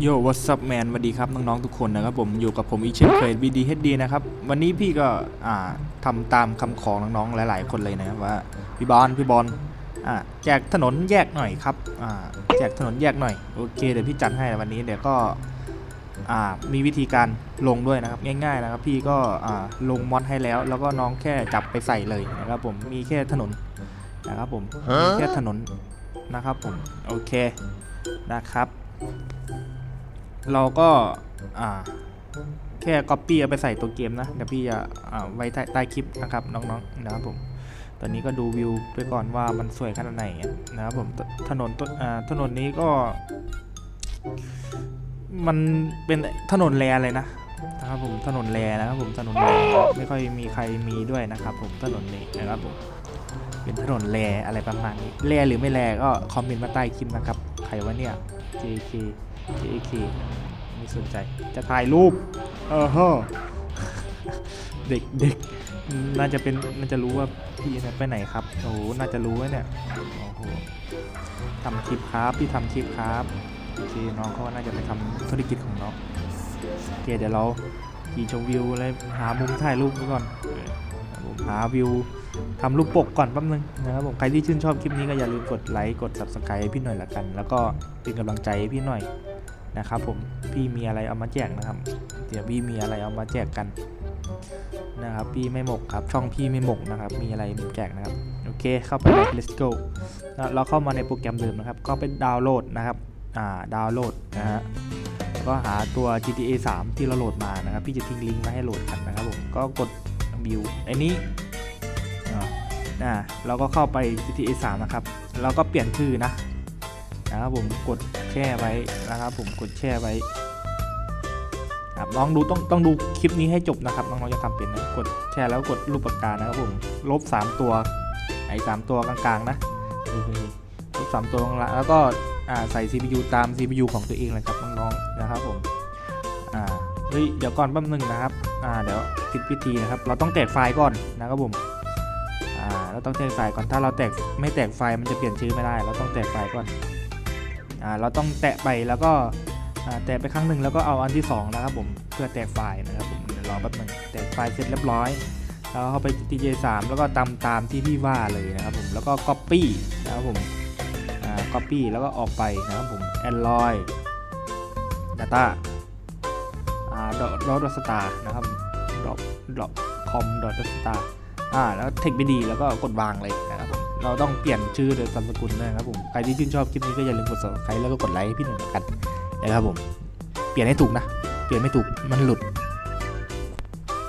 โยวัสซับแมนสวัสดีครับน้องๆทุกคนนะครับผมอยู่กับผมอีกเช่นเคย VDHD นะครับ วันนี้พี่ก็อ่าทำตามคำขอน้องๆหลาย ๆ คนเลยนะครับว่าพี่บอลพี่บอลอ่าแจกถนนแยกหน่อยครับอ่าแจกถนนแยกหน่อยโอเคเดี๋ยวพี่จัดให้วันนี้เดี๋ยวก็อ่ามีวิธีการลงด้วยนะครับง่ายๆนะครับ พี่ก็อ่าลงมอดให้แล้ว แล้วก็น้องแค่จับไปใส่เลยนะครับผมมีแค่ถนนนะครับผมมีแค่ถนนนะครับผมโอเคนะครับ เราก็อ่าแค่ Copy เอาไปใส่ตัวเกมนะเดี๋ยวพี่จะไว้ใต้คลิปนะครับน้องๆนะครับผมตอนนี้ก็ดูวิวไปก่อนว่ามันสวยขนาดไหนนะครับผมถนนถนนนี้ก็ มันเป็นถนนแรเลยนะนะครับผมถนนแรนะครับผมถนนแรไม่ค่อยมีใครมีด้วยนะครับผมถนนนี้นะครับผมเป็นถนนแรอะไรประมาณนี้แรหรือไม่แรก็คอมเมนต์มาใต้คลิปนะครับใครวะเนี่ย JK JK ไม่สนใจ จะถ่ายรูป เออฮะเด็กเด็กน่าจะเป็นน่าจะรู้ว่าพี่ไปไหนครับ โอ้โห น่าจะรู้เนี่ย โอ้โหทำคลิปครับ พี่ทำคลิปครับโอเคน้องเขาน่าจะไปทำธุรกิจของน้องโอเคเดี๋ยวเราขี่ชมวิวอะไรหามุมถ่ายรูปไว้ก่อนหาวิวทำรูปปกก่อนแป๊บนึงนะครับผมใครที่ชื่นชอบคลิปนี้ก็อย่าลืมกดไลค์กด subscribe ให้พี่หน่อยละกัน แล้วก็เป็นกำลังใจให้พี่หน่อย นะครับผมพี่มีอะไรเอามาแจกนะครับ เดี๋ยวพี่มีอะไรเอามาแจกกันนะครับพี่ไม่หมกครับช่องพี่ไม่หมกนะครับ มีอะไรแจกนะครับโอเคเข้าไป let's go เราเข้ามาในโปรแกรมเดิมนะครับ ก็เป็นดาวน์โหลดนะครับอ่าดาวน์โหลดนะฮะก็หาตัว GTA 3 ที่เราโหลดมานะครับ พี่จะทิ้งลิงก์ไว้ให้โหลดกันนะครับผมก็กดบิวไอ้นี้อ่อ่าเราก็เข้าไป GTA 3 นะครับ เราก็เปลี่ยนชื่อนะ นะครับผมกดแช่ไว้นะครับผมกดแช่ไว้ครับลองดูต้องต้องดูคลิปนี้ให้จบนะครับน้องๆจะทำเป็นนะกดแช่แล้วกดรูปปากกานะครับผมลบ 3 ตัวไอ้สามตัวกลางๆนะนี่ๆลบสามตัวกลางๆแล้วก็อ่าใส่ CPU ตาม CPU ของตัวเองเลยครับน้องๆนะครับผมอ่าเฮ้ยเดี๋ยวก่อนแป๊บนึงนะครับอ่าเดี๋ยวผิดวิธีนะครับ เราต้องแตกไฟล์ก่อนนะครับผมอ่าเราต้องแตกไฟล์ก่อนถ้าเราแตกไม่แตกไฟล์มันจะเปลี่ยนชื่อไม่ได้ เราต้องแตกไฟล์ก่อน เราต้องแตะไปแล้วก็แตะไปครั้งหนึ่งแล้วก็เอาอันที่สองนะครับผมเพื่อแตกไฟล์นะครับผมรอแป๊บนึงแตกไฟล์เสร็จเรียบร้อยแล้วเข้าไป DJ 3 แล้วก็ตามตามที่พี่ว่าเลยนะครับผมแล้วก็ Copy นะครับผมอ่า Copy แล้วก็ออกไปนะครับผม Android Data อ่า dot dot star นะครับ dot dot com dot star อ่าแล้วเทคบีดีแล้วก็กดวางเลยนะครับผม เราต้องเปลี่ยนชื่อโดยนามสกุลนะครับผมใครที่ชื่นชอบคลิปนี้ก็อย่าลืมกด subscribe แล้วก็กดไลค์พี่หนึ่งกันนะครับผมเปลี่ยนให้ถูกนะ เปลี่ยนไม่ถูกมันหลุด